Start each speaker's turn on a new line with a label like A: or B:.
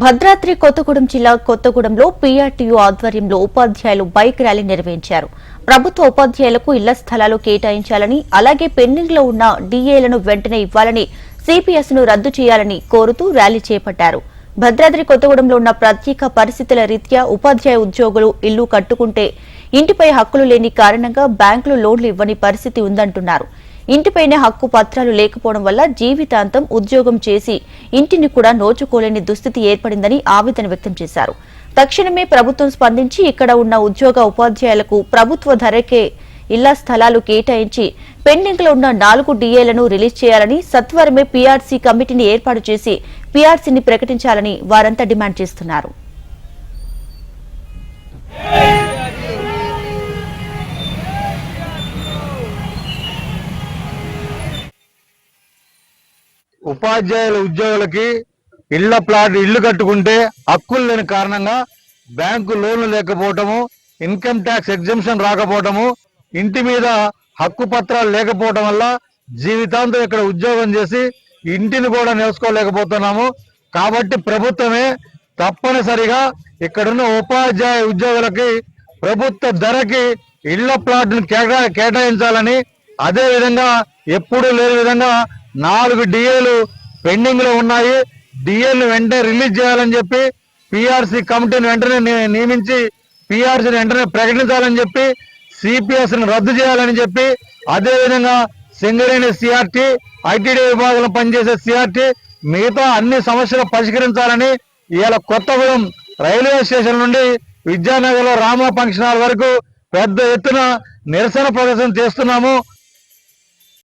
A: భద్రాద్రి కొత్తగూడెం జిల్లా కొత్తగూడెంలో పీఆర్టీయూ ఆధ్వర్యంలో ఉపాధ్యాయులు బైక్ ర్యాలీ నిర్వహించారు. ప్రభుత్వ ఉపాధ్యాయులకు ఇళ్ళ స్థలాలు కేటాయించాలని అలాగే పెండింగ్లో ఉన్న డీఏలను వెంటనే ఇవ్వాలని సిపిఎస్ను రద్దు చేయాలని కోరుతూ ర్యాలీ చేపట్టారు. భద్రాద్రి కొత్తగూడెంలో ఉన్న ప్రత్యేక పరిస్థితుల రీత్యా ఉపాధ్యాయ ఉద్యోగులు ఇల్లు కట్టుకుంటే ఇంటిపై హక్కులు లేని కారణంగా బ్యాంకులు లోన్లు ఇవ్వని పరిస్థితి ఉందంటున్నారు. ఇంటిపైనే హక్కు పత్రాలు లేకపోవడం వల్ల జీవితాంతం ఉద్యోగం చేసి ఇంటిని కూడా నోచుకోలేని దుస్థితి ఏర్పడిందని ఆవేదన వ్యక్తం చేశారు. తక్షణమే ప్రభుత్వం స్పందించి ఇక్కడ ఉన్న ఉద్యోగ ఉపాధ్యాయులకు ప్రభుత్వ ధరకే ఇళ్ళ స్థలాలు కేటాయించి పెండింగ్లో ఉన్న నాలుగు డీఏలను రిలీజ్ చేయాలని సత్వరమే పీఆర్సీ కమిటీని ఏర్పాటు చేసి పీఆర్సీని ప్రకటించాలని వారంతా డిమాండ్ చేస్తున్నారు.
B: ఉపాధ్యాయుల ఉద్యోగులకి ఇళ్ళ ప్లాట్ ఇల్లు కట్టుకుంటే హక్కులు లేని కారణంగా బ్యాంకు లోన్లు లేకపోవటము ఇన్కమ్ ట్యాక్స్ ఎగ్జంప్షన్ రాకపోవటము ఇంటి మీద హక్కు పత్రాలు లేకపోవటం వల్ల జీవితాంతం ఇక్కడ ఉద్యోగం చేసి ఇంటిని కూడా నేర్చుకోలేకపోతున్నాము. కాబట్టి ప్రభుత్వమే తప్పనిసరిగా ఇక్కడున్న ఉపాధ్యాయ ఉద్యోగులకి ప్రభుత్వ ధరకి ఇళ్ళ ప్లాట్ను కేటాయించాలని అదే విధంగా ఎప్పుడూ లేని విధంగా నాలుగు డిఏలు పెండింగ్లో ఉన్నాయి. డిఏలు వెంటనే రిలీజ్ చేయాలని చెప్పి పిఆర్సి కమిటీని వెంటనే నియమించి పిఆర్సీని వెంటనే ప్రకటించాలని చెప్పి సిపిఎస్ని రద్దు చేయాలని చెప్పి అదేవిధంగా సింగరేణి సిఆర్టీ ఐటీడీ విభాగంలో పనిచేసే సిఆర్టీ మిగతా అన్ని సమస్యలు పరిష్కరించాలని ఇవాళ కొత్తగూడెం రైల్వే స్టేషన్ నుండి విద్యానగర్లో రామ ఫంక్షన్ హాల్ వరకు పెద్ద ఎత్తున నిరసన ప్రదర్శన చేస్తున్నాము.